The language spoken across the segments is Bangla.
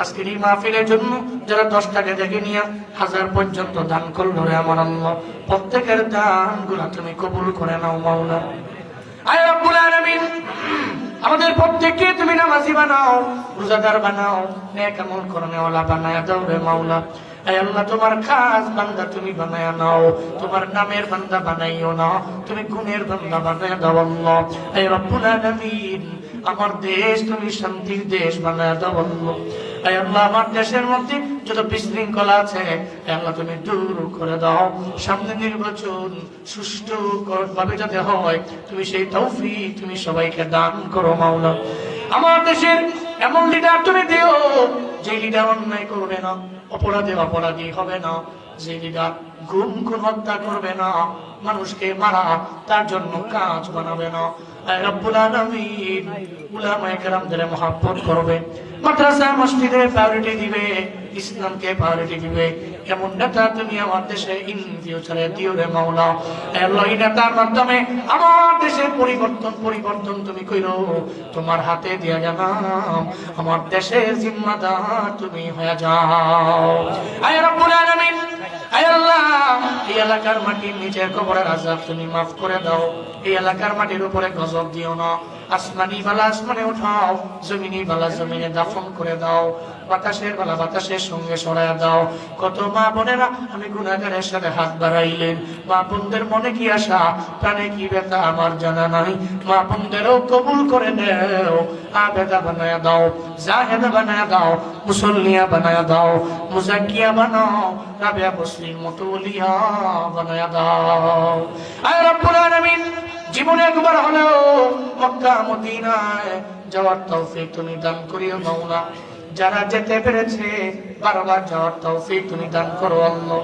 আজকের এই মাহফিলের জন্য যারা দশ টাকা থেকে নিয়ে হাজার পর্যন্ত দান করল রে আমার আল্লাহ। প্রত্যেকের দানগুলা তুমি কবুল করে নাও, মাওলা। আয় রব্বুল আলামিন, আমাদের প্রত্যেককে তুমি নামাজি বানাও, রোজাদার বানাও, নেক আমল করনেওয়ালা বানায় দাও রে মাওলা। আল্লাহ, তোমার খাস বান্দা তুমি বানায় নাও, তোমার নামের বান্দা বানাইও না, তুমি গুণের বান্দা বানায় দাও আল্লাহ। আয় রব্বুল আলামিন, আমার দেশ তুমি শান্তির দেশ বানায় দাও আল্লাহ। আয় আল্লাহ আমার দেশের মধ্যে যত বিশৃঙ্খলা আছে আল্লাহ তুমি দূর করে দাও। সামনে নির্বাচন যাতে হয়, তুমি সেই তৌফি তুমি সবাইকে দান করো, মাওলা। আমার দেশের এমন লিডার তুমি দিও, যে লিডার অন্যায় করবে না, অপরাধে অপরাধী হবে না। যে লিডার গুম খুন হত্যা করবে না, মানুষকে মারা, তার জন্য কাজ বানাবে না। করবে। আমার দেশে পরিবর্তন পরিবর্তন তুমি কইরো। তোমার হাতে দিয়া জানাম, আমার দেশের জিম্মাদার তুমি হয়ে যাও। আল্লাহ এই এলাকার মাটির নিচে কবরের আজাব তুমি মাফ করে দাও। এই এলাকার মাটির উপরে গজব দিও না। আসমানি বালা আসমানে উঠাও, জমিনি বালা জমিনে দাফন করে দাও, বাতাসের বালা বাতাসের সঙ্গে সরায় দাও। কত মা বোনেরা, আমি গুণাগারের সাথে হাত বাড়াইলেন। মা বোনদের মনে কি আশা, প্রাণে কি ব্যথা, আমার জানা নাই। মা বোনদেরও কবুল করে নেও, আবেদা বানায় দাও, জাহেদ বানায় দাও, মুসল্লিয়া বানায় দাও মুজাকিয়া বানাও, রাবিয়া বসরির মতো ওলিয়া বানায় দাও। আয় রব্বুল আলামিন, জীবনে একবার হলেও মক্কা মদিনায় যাওয়ার তৌফিক তুমি দান করিও মাওলা। যারা যেতে পেরেছে, বারবার যাওয়ার তৌফিক তুমি দান করো আল্লাহ।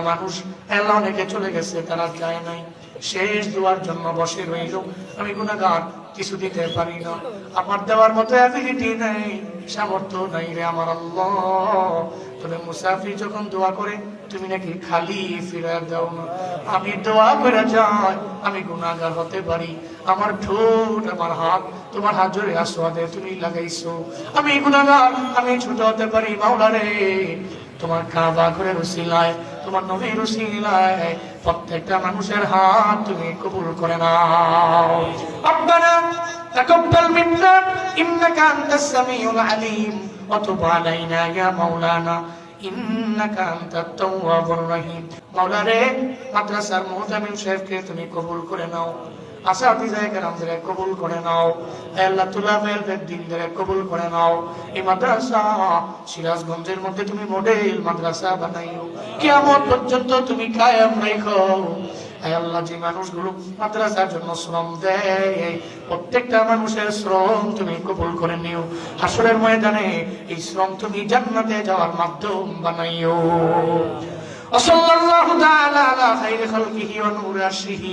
মানুষ আল্লাহ অনেকে চলে গেছে, তারা যায় নাই। শেষ দুয়ার জন্য বসে রইল। আমি গুনাগার কিছু দিতে পারি না। আমার দেওয়ার মতো অ্যাবিলিটি নেই, সামর্থ্য নাই রে আমার আল্লাহ। মুসাফির যখন দোয়া করে, তুমি নাকি খালি ফিরে দাও না? আমি দোয়া করে যাই, আমি গুনাগার হতে পারি। আমার ঠোঁট, আমার হাত, তোমার হাত জোরে আসোয়াদে তুমি লাগাইছো। আমি গুনাগার আমি ছোট হতে পারি মাওলা রে তোমার কাবা করে রসিলায় তোমার নবীর রসিলায় প্রত্যেকটা মানুষের হাত তুমি কবুল করে নাও। রব্বানা, তাকাব্বাল মিন্না, ইন্নাকা আনতাস সামিউল আলিম, ওয়া তুব আলাইনা ইয়া মাওলানা। মাদ্রাসার মুহতামিম সাহেবকে তুমি কবুল করে নাও। আসাদিজায়ে কেরামদের কবুল করে নাও হে আল্লাহ তুলাবেলদের দিনদের কবুল করে নাও এই মাদ্রাসা সিরাজগঞ্জের মধ্যে তুমি মডেল মাদ্রাসা বানাইও কিয়ামত পর্যন্ত তুমি কায়েম রাখো হে আল্লাহ যে মানুষগুলো মাদ্রাসার জন্য শ্রম দেয় প্রত্যেকটা মানুষের শ্রম তুমি কবুল করে নিও হাসরের ময়দানে এই শ্রম তুমি জান্নাতে যাওয়ার মাধ্যম বানাইও وصلى الله تعالى على خير خلقه ونور عرشه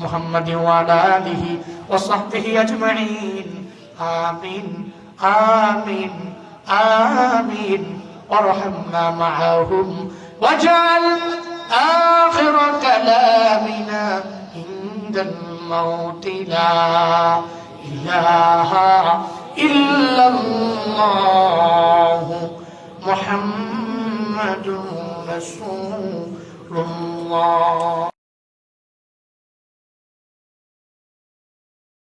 محمد وعلى آله وصحبه أجمعين. آمين. آمين. آمين. وارحمنا معهم واجعل آخر كلامنا عند الموت. لا إله إلا الله. محمد رسول الله.